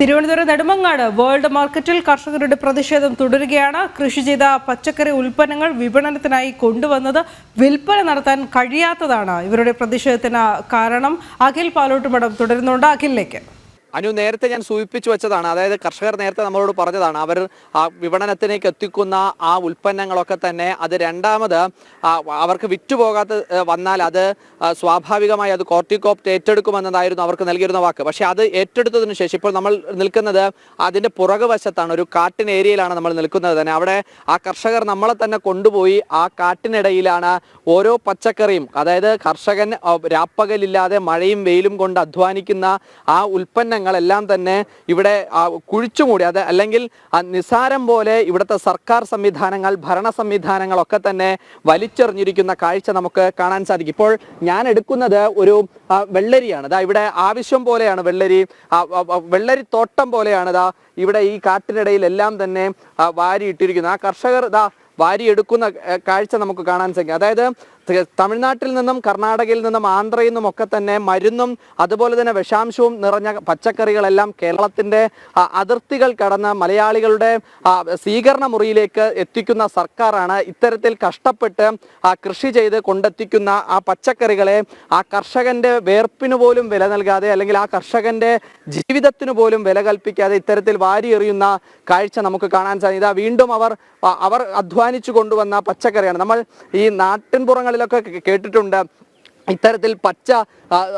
Thiruvananthapuram Nedumangad world മാർക്കറ്റിൽ കർഷകരുടെ പ്രതിഷേധം തുടരുകയാണ്. കൃഷി ചെയ്ത പച്ചക്കറി ഉൽപ്പന്നങ്ങൾ വിപണനത്തിനായി കൊണ്ടുവന്നത് വിൽപ്പന നടത്താൻ കഴിയാത്തതാണ് ഇവരുടെ പ്രതിഷേധത്തിന് കാരണം. അഖിൽ പാലോട്ടുമടം തുടരുന്നുണ്ട്. അഖിലിലേക്ക്. അനു നേരത്തെ ഞാൻ സൂചിപ്പിച്ചു വെച്ചതാണ്. അതായത് കർഷകർ നേരത്തെ നമ്മളോട് പറഞ്ഞതാണ് അവർ ആ വിപണനത്തിലേക്ക് എത്തിക്കുന്ന ആ ഉൽപ്പന്നങ്ങളൊക്കെ തന്നെ അത് രണ്ടാമത് അവർക്ക് വിറ്റുപോകാത്ത വന്നാൽ അത് സ്വാഭാവികമായി അത് കോർട്ടിക്കോപ്റ്റ് ഏറ്റെടുക്കുമെന്നതായിരുന്നു അവർക്ക് നൽകിയിരുന്ന വാക്ക്. പക്ഷേ അത് ഏറ്റെടുത്തതിനു ശേഷം ഇപ്പോൾ നമ്മൾ നിൽക്കുന്നത് അതിന്റെ പുറകുവശത്താണ് ഒരു കാട്ടിൻ ഏരിയയിലാണ് നമ്മൾ നിൽക്കുന്നത് തന്നെ. അവിടെ ആ കർഷകർ നമ്മളെ തന്നെ കൊണ്ടുപോയി ആ കാട്ടിനിടയിലാണ് ഓരോ പച്ചക്കറിയും അതായത് കർഷകൻ രാപ്പകലില്ലാതെ മഴയും വെയിലും കൊണ്ട് അധ്വാനിക്കുന്ന ആ ഉൽപ്പന്നങ്ങളെല്ലാം തന്നെ ഇവിടെ കുഴിച്ചുമൂടി അത് അല്ലെങ്കിൽ നിസാരം പോലെ ഇവിടുത്തെ സർക്കാർ സംവിധാനങ്ങൾ ഭരണ സംവിധാനങ്ങളൊക്കെ തന്നെ വലിച്ചെറിഞ്ഞിരിക്കുന്ന കാഴ്ച നമുക്ക് കാണാൻ സാധിക്കും. ഇപ്പോൾ ഞാൻ എടുക്കുന്നത് ഒരു വെള്ളരിയാണ്. ഇതാ ഇവിടെ ആവശ്യം പോലെയാണ് വെള്ളരി. വെള്ളരി തോട്ടം പോലെയാണ് ഇതാ ഇവിടെ ഈ കാട്ടിനിടയിൽ എല്ലാം തന്നെ വാരി വാരിയിട്ടിരിക്കുന്നത്. ആ കർഷകർ ഇതാ വാരിയെടുക്കുന്ന കാഴ്ച നമുക്ക് കാണാൻ സാധിക്കും. അതായത് തമിഴ്നാട്ടിൽ നിന്നും കർണാടകയിൽ നിന്നും ആന്ധ്രയിൽ നിന്നും ഒക്കെ തന്നെ മരുന്നും അതുപോലെ തന്നെ വിഷാംശവും നിറഞ്ഞ പച്ചക്കറികളെല്ലാം കേരളത്തിന്റെ ആ, അതിർത്തികൾ കടന്ന് മലയാളികളുടെ സ്വീകരണ മുറിയിലേക്ക് എത്തിക്കുന്ന സർക്കാരാണ് ഇത്തരത്തിൽ കഷ്ടപ്പെട്ട് കൃഷി ചെയ്ത് കൊണ്ടെത്തിക്കുന്ന ആ പച്ചക്കറികളെ ആ കർഷകന്റെ വേർപ്പിന് പോലും വില നൽകാതെ അല്ലെങ്കിൽ ആ കർഷകന്റെ ജീവിതത്തിന് പോലും വില കൽപ്പിക്കാതെ ഇത്തരത്തിൽ വാരിയെറിയുന്ന കാഴ്ച നമുക്ക് കാണാൻ സാധിക്കും. വീണ്ടും അവർ അവർ അധ്വാനിച്ചു കൊണ്ടുവന്ന പച്ചക്കറിയാണ്. നമ്മൾ ഈ നാട്ടിൻപുറങ്ങളിലൊക്കെ കേ- കേട്ടിട്ടുണ്ട്. ഇത്തരത്തിൽ പച്ച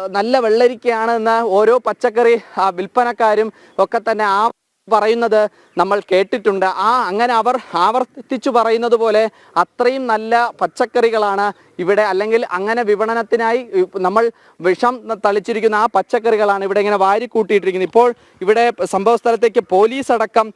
നല്ല വെള്ളരിക്കയാണ് എന്ന് ഓരോ പച്ചക്കറി വിൽപ്പനക്കാരും ഒക്കെ തന്നെ ആ പറയുന്നത് നമ്മൾ കേട്ടിട്ടുണ്ട്. ആ അങ്ങനെ അവർ ആവർത്തിച്ചു പറയുന്നത് പോലെ അത്രയും നല്ല പച്ചക്കറികളാണ് ഇവിടെ അല്ലെങ്കിൽ അങ്ങനെ വിപണനത്തിനായി നമ്മൾ വിഷം തളിച്ചിരിക്കുന്ന ആ പച്ചക്കറികളാണ് ഇവിടെ ഇങ്ങനെ വാരി കൂട്ടിയിട്ടിരിക്കുന്നത് ഇപ്പോൾ ഇവിടെ സംഭവ സ്ഥലത്തേക്ക് പോലീസ് അടക്കം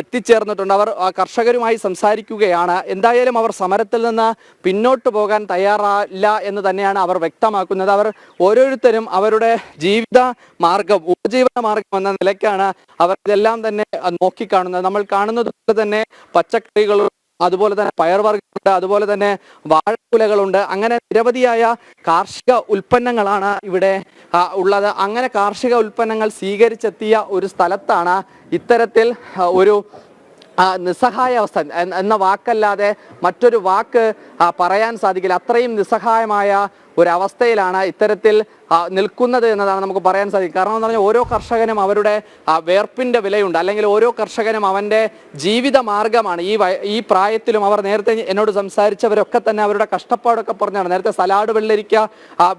എത്തിച്ചേർന്നിട്ടുണ്ട്. അവർ കർഷകരുമായി സംസാരിക്കുകയാണ്. എന്തായാലും അവർ സമരത്തിൽ നിന്ന് പിന്നോട്ട് പോകാൻ തയ്യാറല്ല എന്ന് തന്നെയാണ് അവർ വ്യക്തമാക്കുന്നത്. അവർ ഓരോരുത്തരും അവരുടെ ജീവിത മാർഗം ഉപജീവന മാർഗം എന്ന നിലയ്ക്കാണ് അവർ ഇതെല്ലാം തന്നെ നോക്കിക്കാണുന്നത്. നമ്മൾ കാണുന്നത് പോലെ തന്നെ പച്ചക്കറികളും അതുപോലെ തന്നെ പയർവർഗമുണ്ട് അതുപോലെ തന്നെ വാഴക്കുലകളുണ്ട്. അങ്ങനെ നിരവധിയായ കാർഷിക ഉൽപ്പന്നങ്ങളാണ് ഇവിടെ ഉള്ളത്. അങ്ങനെ കാർഷിക ഉൽപ്പന്നങ്ങൾ സ്വീകരിച്ചെത്തിയ ഒരു സ്ഥലത്താണ് ഇത്തരത്തിൽ ഒരു ആ, നിസ്സഹായ അവസ്ഥ. എന്ന- എന്ന വാക്കല്ലാതെ മറ്റൊരു വാക്ക് പറയാൻ സാധിക്കില്ല. അത്രയും നിസ്സഹായമായ ഒരവസ്ഥയിലാണ് ഇത്തരത്തിൽ നിൽക്കുന്നത് എന്നതാണ് നമുക്ക് പറയാൻ സാധിക്കും. കാരണം എന്ന് പറഞ്ഞാൽ ഓരോ കർഷകനും അവരുടെ വേർപ്പിന്റെ വിലയുണ്ട്. അല്ലെങ്കിൽ ഓരോ കർഷകനും അവന്റെ ജീവിത മാർഗമാണ്. ഈ ഈ പ്രായത്തിലും അവർ നേരത്തെ എന്നോട് സംസാരിച്ചവരൊക്കെ തന്നെ അവരുടെ കഷ്ടപ്പാടൊക്കെ പറഞ്ഞാണ് നേരത്തെ സലാഡ് വെള്ളരിക്ക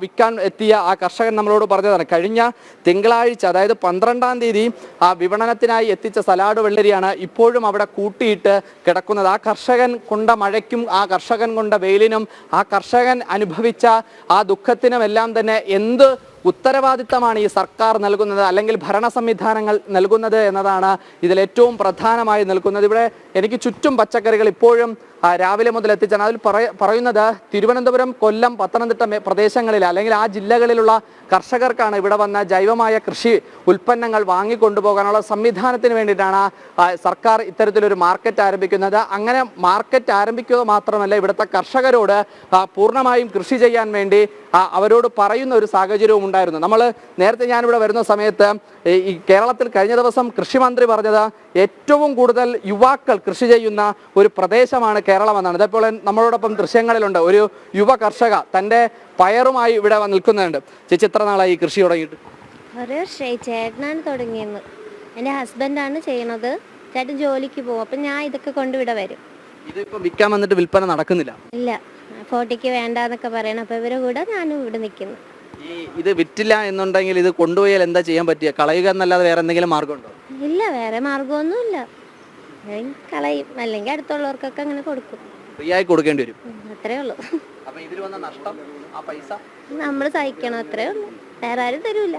വിൽക്കാൻ എത്തിയ ആ കർഷകൻ നമ്മളോട് പറഞ്ഞതാണ്. കഴിഞ്ഞ തിങ്കളാഴ്ച അതായത് പന്ത്രണ്ടാം തീയതി ആ വിപണനത്തിനായി എത്തിച്ച സലാഡ് വെള്ളരിയാണ് ഇപ്പോഴും അവിടെ കൂട്ടിയിട്ട് കിടക്കുന്നത്. ആ കർഷകൻ കൊണ്ട മഴയ്ക്കും ആ കർഷകൻ കൊണ്ട വെയിലിനും ആ കർഷകൻ അനുഭവിച്ച ആ ദുഃഖത്തിനുമെല്ലാം തന്നെ എന്ത് ഉത്തരവാദിത്തമാണ് ഈ സർക്കാർ നൽകുന്നത് അല്ലെങ്കിൽ ഭരണ സംവിധാനങ്ങൾ നൽകുന്നത് എന്നതാണ് ഇതിൽ ഏറ്റവും പ്രധാനമായി നിൽക്കുന്നത്. ഇവിടെ എനിക്ക് ചുറ്റും പച്ചക്കറികൾ ഇപ്പോഴും രാവിലെ മുതൽ എത്തിച്ചാണ്. അതിൽ പറയ പറയുന്നത് തിരുവനന്തപുരം കൊല്ലം പത്തനംതിട്ട പ്രദേശങ്ങളിൽ അല്ലെങ്കിൽ ആ ജില്ലകളിലുള്ള കർഷകർക്കാണ് ഇവിടെ വന്ന ജൈവമായ കൃഷി ഉൽപ്പന്നങ്ങൾ വാങ്ങിക്കൊണ്ടുപോകാനുള്ള സംവിധാനത്തിന് വേണ്ടിയിട്ടാണ് സർക്കാർ ഇത്തരത്തിലൊരു മാർക്കറ്റ് ആരംഭിക്കുന്നത്. അങ്ങനെ മാർക്കറ്റ് ആരംഭിക്കുക മാത്രമല്ല ഇവിടുത്തെ കർഷകരോട് പൂർണമായും കൃഷി ചെയ്യാൻ വേണ്ടി അവരോട് പറയുന്ന ഒരു സാഹചര്യവും ഉണ്ടായിരുന്നു. നമ്മൾ നേരത്തെ ഞാനിവിടെ വരുന്ന സമയത്ത് ഈ- കേരളത്തിൽ കഴിഞ്ഞ ദിവസം കൃഷിമന്ത്രി പറഞ്ഞത് ഏറ്റവും കൂടുതൽ യുവാക്കൾ കൃഷി ചെയ്യുന്ന ഒരു പ്രദേശമാണ് കേരളം എന്നാണ്. ഇതേപോലെ നമ്മളോടൊപ്പം ദൃശ്യങ്ങളിലുണ്ട്. ഒരു യുവ കർഷക തന്റെ പയറുമായി ഇവിടെ നിൽക്കുന്നുണ്ട്. ചേച്ചി എത്ര നാളായി ഈ കൃഷി തുടങ്ങിയിട്ട്? ഒരു വർഷമായി ചേട്ടനാണ് തുടങ്ങിയത് എന്റെ ഹസ്ബൻഡാണ് ചെയ്യണത്. ചേട്ടൻ ജോലിക്ക് പോകും. അപ്പം ഞാൻ ഇതൊക്കെ കൊണ്ട് ഇവിടെ വരും. ഇതിപ്പോൾ വിൽക്കാൻ വന്നിട്ട് വിൽപ്പന നടക്കുന്നില്ല? ഇല്ല. ഫോർട്ടിക്ക് വേണ്ടാന്നൊക്കെ പറയണം അപ്പോൾ ഇവരെ കൂടെ ഞാനും ഇവിടെ നിൽക്കുന്നു. ഈ ഇത് വിറ്റില്ല എന്നുണ്ടെങ്കിൽ ഇത് കൊണ്ടുപോയാൽ എന്താ ചെയ്യാൻ പറ്റുക കളയുക എന്നല്ലാതെ വേറെ എന്തെങ്കിലും മാർഗമുണ്ടോ? ഇല്ല വേറെ മാർഗമൊന്നുമില്ല. അല്ലെങ്കിൽ കളയും. അല്ലെങ്കിൽ അടുത്തുള്ളവർക്കൊക്കെ അങ്ങനെ കൊടുക്കും. ഫ്രീ ആയി കൊടുക്കേണ്ടി വരും. അത്രേ ഉള്ളൂ. അപ്പൊ ഇതിൽ വന്ന നഷ്ടം ആ പൈസ? നമ്മൾ സഹിക്കണം അത്രേ ഉള്ളൂ. വേറെ ആരും തരൂല.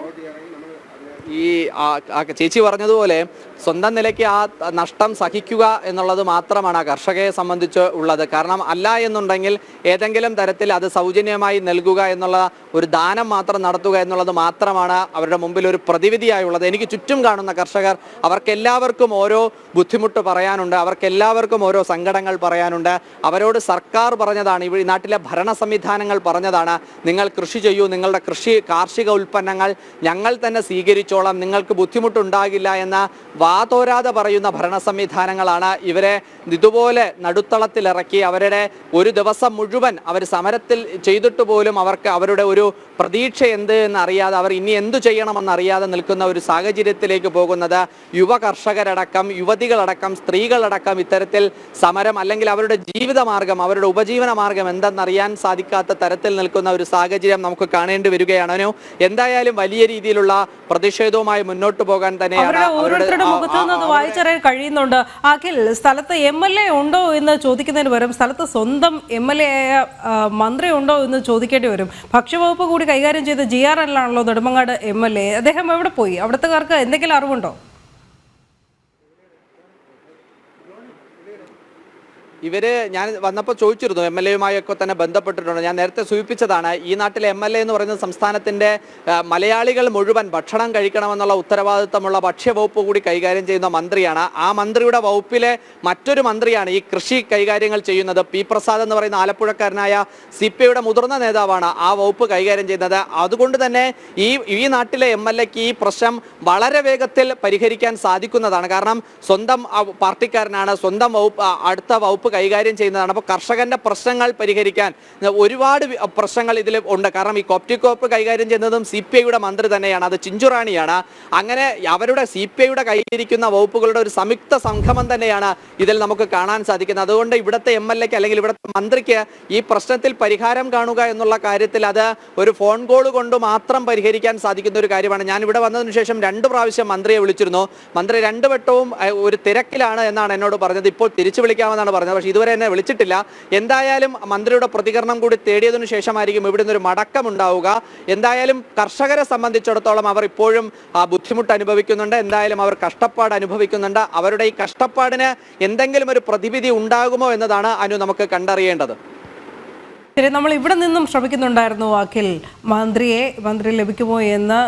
ഈ ആ- ആ ചേച്ചി പറഞ്ഞതുപോലെ സ്വന്തം നിലയ്ക്ക് ആ നഷ്ടം സഹിക്കുക എന്നുള്ളത് മാത്രമാണ് കർഷകയെ സംബന്ധിച്ച് ഉള്ളത്. കാരണം അല്ല എന്നുണ്ടെങ്കിൽ ഏതെങ്കിലും തരത്തിൽ അത് സൗജന്യമായി നൽകുക എന്നുള്ള ഒരു ദാനം മാത്രം നടത്തുക എന്നുള്ളത് മാത്രമാണ് അവരുടെ മുമ്പിൽ ഒരു പ്രതിവിധിയായുള്ളത് എനിക്ക് ചുറ്റും കാണുന്ന കർഷകർ അവർക്കെല്ലാവർക്കും ഓരോ ബുദ്ധിമുട്ട് പറയാനുണ്ട് അവർക്കെല്ലാവർക്കും ഓരോ സങ്കടങ്ങൾ പറയാനുണ്ട്. അവരോട് സർക്കാർ പറഞ്ഞതാണ് ഈ നാട്ടിലെ ഭരണ സംവിധാനങ്ങൾ പറഞ്ഞതാണ് നിങ്ങൾ കൃഷി ചെയ്യൂ നിങ്ങളുടെ കൃഷി കാർഷിക ഉൽപ്പന്നങ്ങൾ ഞങ്ങൾ തന്നെ സ്വീകരിച്ചോളാം നിങ്ങൾക്ക് ബുദ്ധിമുട്ടുണ്ടാകില്ല എന്ന വാതോരാതെ പറയുന്ന ഭരണ സംവിധാനങ്ങളാണ് ഇവരെ ഇതുപോലെ നടുത്തളത്തിലിറക്കി അവരുടെ ഒരു ദിവസം മുഴുവൻ അവർ സമരത്തിൽ ചെയ്തിട്ട് പോലും അവർക്ക് അവരുടെ ഒരു പ്രതീക്ഷ എന്ത് എന്നറിയാതെ അവർ ഇനി എന്തു ചെയ്യണമെന്നറിയാതെ നിൽക്കുന്ന ഒരു സാഹചര്യത്തിലേക്ക് പോകുന്നത് യുവ കർഷകരടക്കം യുവതികളടക്കം സ്ത്രീകളടക്കം ഇത്തരത്തിൽ സമരം അല്ലെങ്കിൽ അവരുടെ ജീവിതമാർഗം അവരുടെ ഉപജീവന മാർഗം എന്തെന്നറിയാൻ സാധിക്കാത്ത തരത്തിൽ നിൽക്കുന്ന ഒരു സാഹചര്യം നമുക്ക് കാണേണ്ടി വരികയാണ്. എന്തായാലും വലിയ രീതിയിലുള്ള പ്രതിഷേധവുമായി മുന്നോട്ട് പോകാൻ തന്നെയാണ് അവരുടെ മുഖത്ത് ആ- നിന്ന് വായിച്ചറിയാൻ കഴിയുന്നുണ്ട്. അഖിൽ സ്ഥലത്ത് എം എൽ എ ഉണ്ടോ എന്ന് ചോദിക്കുന്നതിന് പകരം സ്ഥലത്ത് സ്വന്തം എം എൽ എ ആയ മന്ത്രി ഉണ്ടോ എന്ന് ചോദിക്കേണ്ടി വരും. ഭക്ഷ്യവകുപ്പ് കൂടി കൈകാര്യം ചെയ്ത ജി ആർ എൽ ആണല്ലോ നെടുമങ്ങാട് എം എൽ എ. അദ്ദേഹം എവിടെ പോയി? അവിടുത്തുകാർക്ക് എന്തെങ്കിലും അറിവുണ്ടോ? ഇവർ ഞാൻ വന്നപ്പോൾ ചോദിച്ചിരുന്നു എം എൽ എയുമായൊക്കെ തന്നെ ബന്ധപ്പെട്ടിട്ടുണ്ട്. ഞാൻ നേരത്തെ സൂചിപ്പിച്ചതാണ് ഈ നാട്ടിലെ എം എൽ എ എന്ന് പറയുന്ന സംസ്ഥാനത്തിന്റെ മലയാളികൾ മുഴുവൻ ഭക്ഷണം കഴിക്കണമെന്നുള്ള ഉത്തരവാദിത്തമുള്ള ഭക്ഷ്യവകുപ്പ് കൂടി കൈകാര്യം ചെയ്യുന്ന മന്ത്രിയാണ്. ആ മന്ത്രിയുടെ വകുപ്പിലെ മറ്റൊരു മന്ത്രിയാണ് ഈ കൃഷി കൈകാര്യങ്ങൾ ചെയ്യുന്നത്. പി പ്രസാദ് എന്ന് പറയുന്ന ആലപ്പുഴക്കാരനായ സി പി ഐയുടെ മുതിർന്ന നേതാവാണ് ആ വകുപ്പ് കൈകാര്യം ചെയ്യുന്നത്. അതുകൊണ്ട് തന്നെ ഈ ഈ നാട്ടിലെ എം എൽ എക്ക് ഈ പ്രശ്നം വളരെ വേഗത്തിൽ പരിഹരിക്കാൻ സാധിക്കുന്നതാണ്. കാരണം സ്വന്തം പാർട്ടിക്കാരനാണ് സ്വന്തം വകുപ്പ് അടുത്ത വകുപ്പ് കൈകാര്യം ചെയ്യുന്നതാണ്. അപ്പോൾ കർഷകന്റെ പ്രശ്നങ്ങൾ പരിഹരിക്കാൻ ഒരുപാട് പ്രശ്നങ്ങൾ ഇതിൽ ഉണ്ട്. കാരണം ഈ കോപ്റ്റിക്കോപ്പ് കൈകാര്യം ചെയ്യുന്നതും സി പി ഐയുടെ മന്ത്രി തന്നെയാണ്. അത് ചിഞ്ചുറാണിയാണ് അങ്ങനെ അവരുടെ സി പി ഐയുടെ കൈയിരിക്കുന്ന വകുപ്പുകളുടെ ഒരു സംയുക്ത സംഗമം തന്നെയാണ് ഇതിൽ നമുക്ക് കാണാൻ സാധിക്കുന്നത്. അതുകൊണ്ട് ഇവിടുത്തെ എം എൽ എക്ക് അല്ലെങ്കിൽ ഇവിടുത്തെ മന്ത്രിക്ക് ഈ പ്രശ്നത്തിൽ പരിഹാരം കാണുക എന്നുള്ള കാര്യത്തിൽ അത് ഒരു ഫോൺ കോൾ കൊണ്ട് മാത്രം പരിഹരിക്കാൻ സാധിക്കുന്ന ഒരു കാര്യമാണ്. ഞാൻ ഇവിടെ വന്നതിന് ശേഷം രണ്ട് പ്രാവശ്യം മന്ത്രിയെ വിളിച്ചിരുന്നു. മന്ത്രി രണ്ട് വട്ടവും ഒരു തിരക്കിലാണ് എന്നാണ് എന്നോട് പറഞ്ഞത്. ഇപ്പോൾ തിരിച്ചു വിളിക്കാമെന്നാണ് പറഞ്ഞത്. പക്ഷേ ഇതുവരെ എന്നെ വിളിച്ചിട്ടില്ല. എന്തായാലും മന്ത്രിയുടെ പ്രതികരണം കൂടി തേടിയതിനു ശേഷമായിരിക്കും ഇവിടുന്ന് ഒരു മടക്കം ഉണ്ടാവുക എന്തായാലും കർഷകരെ സംബന്ധിച്ചിടത്തോളം അവർ ഇപ്പോഴും ബുദ്ധിമുട്ട് അനുഭവിക്കുന്നുണ്ട്. എന്തായാലും അവർ കഷ്ടപ്പാട് അനുഭവിക്കുന്നുണ്ട്. അവരുടെ ഈ കഷ്ടപ്പാടിന് എന്തെങ്കിലും ഒരു പ്രതിവിധി ഉണ്ടാകുമോ എന്നതാണ് അനു നമുക്ക് കണ്ടറിയേണ്ടത്. ശരി നമ്മൾ ഇവിടെ നിന്നും ശ്രമിക്കുന്നുണ്ടായിരുന്നു വാക്കിൽ മന്ത്രിയെ മന്ത്രി ലഭിക്കുമോ എന്ന്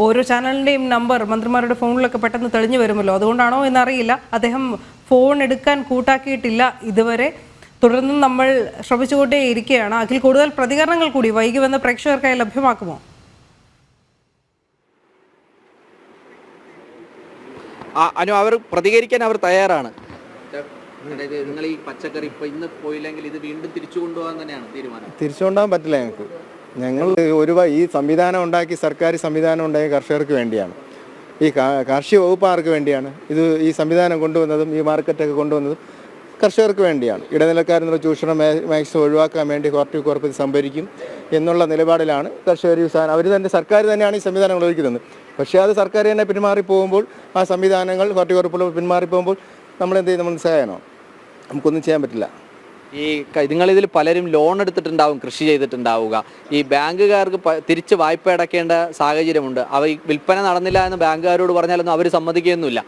ഓരോ ചാനലിന്റെയും നമ്പർ മന്ത്രിമാരുടെ ഫോണിലൊക്കെ പെട്ടെന്ന് തെളിഞ്ഞു വരുമല്ലോ. അതുകൊണ്ടാണോ എന്നറിയില്ല. അദ്ദേഹം ഫോൺ എടുക്കാൻ കൂട്ടാക്കിയിട്ടില്ല ഇതുവരെ. തുടർന്നും നമ്മൾ ശ്രമിച്ചുകൊണ്ടേ ഇരിക്കുകയാണ്. അഖിൽ കൂടുതൽ പ്രതികരണങ്ങൾ കൂടി വൈകി വന്ന പ്രേക്ഷകർക്കായി ലഭ്യമാക്കുമോ? അനു അവർ പ്രതികരിക്കാൻ അവർ തയ്യാറാണ്. അതായത് നിങ്ങൾ ഈ പച്ചക്കറി ഇപ്പൊ ഇന്ന് പോയില്ലെങ്കിൽ ഇത് വീണ്ടും തിരിച്ചു കൊണ്ടുപോകാൻ തന്നെയാണ് തീരുമാനം. തിരിച്ചുകൊണ്ടാൻ പറ്റില്ല ഞങ്ങൾക്ക്. ഞങ്ങൾ ഒരു ഈ സംവിധാനം ഉണ്ടാക്കി സർക്കാർ സംവിധാനം ഉണ്ടാക്കി കർഷകർക്ക് വേണ്ടിയാണ്. ഈ കാർഷിക വകുപ്പ് ആർക്ക് വേണ്ടിയാണ്? ഇത് ഈ സംവിധാനം കൊണ്ടുവന്നതും ഈ മാർക്കറ്റൊക്കെ കൊണ്ടുവന്നതും കർഷകർക്ക് വേണ്ടിയാണ്. ഇടനിലക്കാരെന്നുള്ള ചൂഷണം മാക്സിമം ഒഴിവാക്കാൻ വേണ്ടി കോർട്ടി കോർപ്പ് സംഭരിക്കും എന്നുള്ള നിലപാടിലാണ് കർഷകർ ഈ സാധനം. അവർ തന്നെ സർക്കാർ തന്നെയാണ് ഈ സംവിധാനങ്ങൾ ഒരുക്കുന്നത്. പക്ഷേ അത് സർക്കാർ തന്നെ പിന്മാറി പോകുമ്പോൾ ആ സംവിധാനങ്ങൾ കോർട്ടി പിന്മാറി പോകുമ്പോൾ നമ്മൾ എന്ത് ചെയ്യും? നമ്മൾ സഹായമാണോ? നമുക്കൊന്നും ചെയ്യാൻ പറ്റില്ല. ഈ നിങ്ങളിതിൽ പലരും ലോൺ എടുത്തിട്ടുണ്ടാവും കൃഷി ചെയ്തിട്ടുണ്ടാവുക. ഈ ബാങ്കുകാർക്ക് തിരിച്ച് വായ്പ അടക്കേണ്ട സാഹചര്യമുണ്ട്. അവ ഈ വിൽപ്പന നടന്നില്ല എന്ന് ബാങ്കുകാരോട് പറഞ്ഞാലൊന്നും അവർ സമ്മതിക്കുകയൊന്നുമില്ല.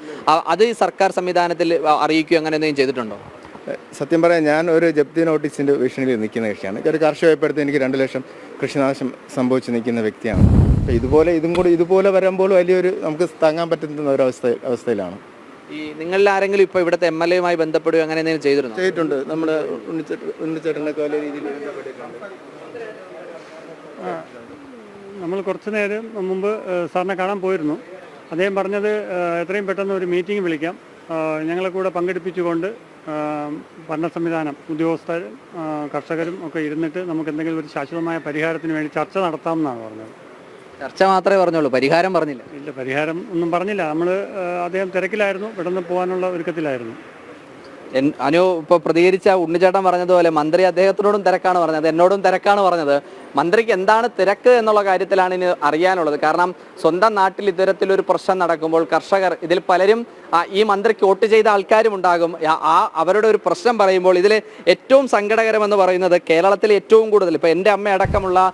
അത് ഈ സർക്കാർ സംവിധാനത്തിൽ അറിയിക്കുകയോ അങ്ങനെ എന്തെങ്കിലും ചെയ്തിട്ടുണ്ടോ? സത്യം പറയാൻ ഞാൻ ഒരു ജപ്തി നോട്ടീസിന്റെ ഭീഷണിയിൽ നിൽക്കുന്ന കക്ഷിയാണ്. ഒരു കാർഷിക വായ്പ എനിക്ക് രണ്ട് ലക്ഷം കൃഷിനാശം സംഭവിച്ച് നിൽക്കുന്ന വ്യക്തിയാണ്. അപ്പോൾ ഇതുപോലെ ഇതും കൂടി ഇതുപോലെ വരുമ്പോൾ വലിയൊരു നമുക്ക് താങ്ങാൻ പറ്റുന്ന ഒരു അവസ്ഥ അവസ്ഥയിലാണ്. ഈ നിങ്ങളിൽ ആരെങ്കിലും ഇപ്പോൾ ഇവിടുത്തെ എം എൽ എയുമായി ബന്ധപ്പെടുകയോ അങ്ങനെ എന്തെങ്കിലും ചെയ്തിരുന്നു? ചെയ്തിട്ടുണ്ട്. നമ്മുടെ ഉണ്ണിച്ചേട്ട ഉണ്ണിച്ചേട്ടനൊക്കെ വലിയ രീതിയിൽ ബന്ധപ്പെട്ടിട്ടുണ്ട്. നമ്മൾ കുറച്ചു നേരം മുമ്പ് സാറിനെ കാണാൻ പോയിരുന്നു. അദ്ദേഹം പറഞ്ഞത് എത്രയും പെട്ടെന്ന് ഒരു മീറ്റിംഗ് വിളിക്കാം. ഞങ്ങളെ കൂടെ പങ്കെടുപ്പിച്ചുകൊണ്ട് ഭരണ സംവിധാനം ഉദ്യോഗസ്ഥരും കർഷകരും ഒക്കെ ഇരുന്നിട്ട് നമുക്ക് എന്തെങ്കിലും ഒരു ശാശ്വതമായ പരിഹാരത്തിന് വേണ്ടി ചർച്ച നടത്താമെന്നാണ് പറഞ്ഞത്. ചർച്ച മാത്രമേ പറഞ്ഞുള്ളൂ പരിഹാരം പറഞ്ഞില്ല. ഇല്ല പരിഹാരം ഒന്നും പറഞ്ഞില്ല. നമ്മൾ അദ്ദേഹം തിരക്കിലായിരുന്നു പെട്ടെന്ന് പോകാനുള്ള ഒരുക്കത്തിലായിരുന്നു. അനു ഇപ്പോൾ പ്രതികരിച്ച ഉണ്ണിച്ചേട്ടൻ പറഞ്ഞതുപോലെ മന്ത്രി അദ്ദേഹത്തിനോടും തിരക്കാണ് പറഞ്ഞത്. എന്നോടും തിരക്കാണ് പറഞ്ഞത്. മന്ത്രിക്ക് എന്താണ് തിരക്ക് എന്നുള്ള കാര്യത്തിലാണ് ഇനി അറിയാനുള്ളത്. കാരണം സ്വന്തം നാട്ടിൽ ഇത്തരത്തിലൊരു പ്രശ്നം നടക്കുമ്പോൾ കർഷകർ ഇതിൽ പലരും ഈ മന്ത്രിക്ക് വോട്ട് ചെയ്ത ആൾക്കാരും ഉണ്ടാകും. ആ- അവരുടെ ഒരു പ്രശ്നം പറയുമ്പോൾ ഇതിൽ ഏറ്റവും സങ്കടകരമെന്ന് പറയുന്നത് കേരളത്തിൽ ഏറ്റവും കൂടുതൽ ഇപ്പൊ എന്റെ അമ്മ അടക്കമുള്ള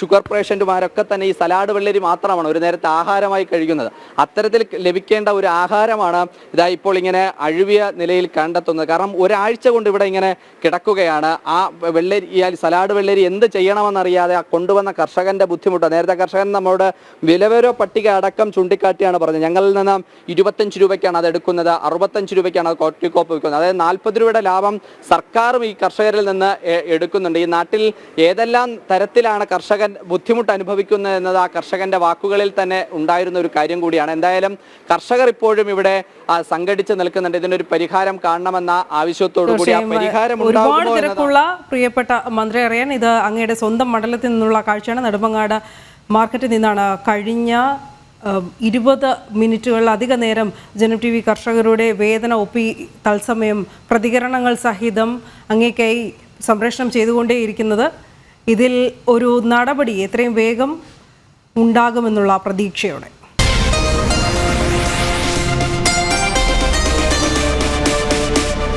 ഷുഗർ പേഷ്യന്റുമാരൊക്കെ തന്നെ ഈ സലാഡ് വെള്ളരി മാത്രമാണ് ഒരു നേരത്തെ ആഹാരമായി കഴിക്കുന്നത്. അത്തരത്തിൽ ലഭിക്കേണ്ട ഒരു ആഹാരമാണ് ഇതാ ഇപ്പോൾ ഇങ്ങനെ അഴുവിയ നിലയിൽ കണ്ടെത്തുന്നത്. കാരണം ഒരാഴ്ച കൊണ്ട് ഇവിടെ ഇങ്ങനെ കിടക്കുകയാണ്. ആ വെള്ളരി സലാഡ് വെള്ളരി എന്ത് ചെയ്യണമെന്നറിയാതെ ആ കൊണ്ടുവന്ന കർഷകന്റെ ബുദ്ധിമുട്ട്. നേരത്തെ കർഷകൻ നമ്മളോട് വിലവരോ പട്ടിക അടക്കം ചൂണ്ടിക്കാട്ടിയാണ് പറഞ്ഞത്. ഞങ്ങളിൽ നിന്ന് ഇരുപത്തഞ്ച് രൂപയ്ക്കാണ് അത് എടുക്കുന്നത്. അറുപത്തഞ്ച് രൂപയ്ക്കാണ് അത് കോട്ടിക്കോപ്പ് വിൽക്കുന്നത്. അതായത് നാൽപ്പത് രൂപയുടെ ലാഭം സർക്കാരും ഈ കർഷകരിൽ നിന്ന് എടുക്കുന്നുണ്ട്. ഈ നാട്ടിൽ ഏതെല്ലാം തരത്തിലാണ് കർഷകൻ ബുദ്ധിമുട്ട് അനുഭവിക്കുന്നത് എന്നത് ആ കർഷകന്റെ വാക്കുകളിൽ തന്നെ ഉണ്ടായിരുന്ന ഒരു കാര്യം കൂടിയാണ്. എന്തായാലും കർഷകർ ഇപ്പോഴും ഇവിടെ സംഘടിച്ച് നിൽക്കുന്നുണ്ട്. ഇതിനൊരു പരിഹാരം കാണണമെന്ന ആവശ്യത്തോടു കൂടി ആ പരിഹാരം ഒരുപാട് തിരക്കുള്ള പ്രിയപ്പെട്ട മന്ത്രി അറിയാൻ ഇത് അങ്ങയുടെ സ്വന്തം മണ്ഡലത്തിൽ നിന്നുള്ള കാഴ്ചയാണ്. നെടുമങ്ങാട് മാർക്കറ്റിൽ നിന്നാണ് കഴിഞ്ഞ ഇരുപത് മിനിറ്റുകളിൽ അധിക നേരം ജനം ടി വി കർഷകരുടെ വേതന ഒപ്പി തത്സമയം പ്രതികരണങ്ങൾ സഹിതം അങ്ങേക്കായി സംപ്രേഷണം ചെയ്തുകൊണ്ടേയിരിക്കുന്നത്. ഇതിൽ ഒരു നടപടി എത്രയും വേഗം ഉണ്ടാകുമെന്നുള്ള പ്രതീക്ഷയോടെ.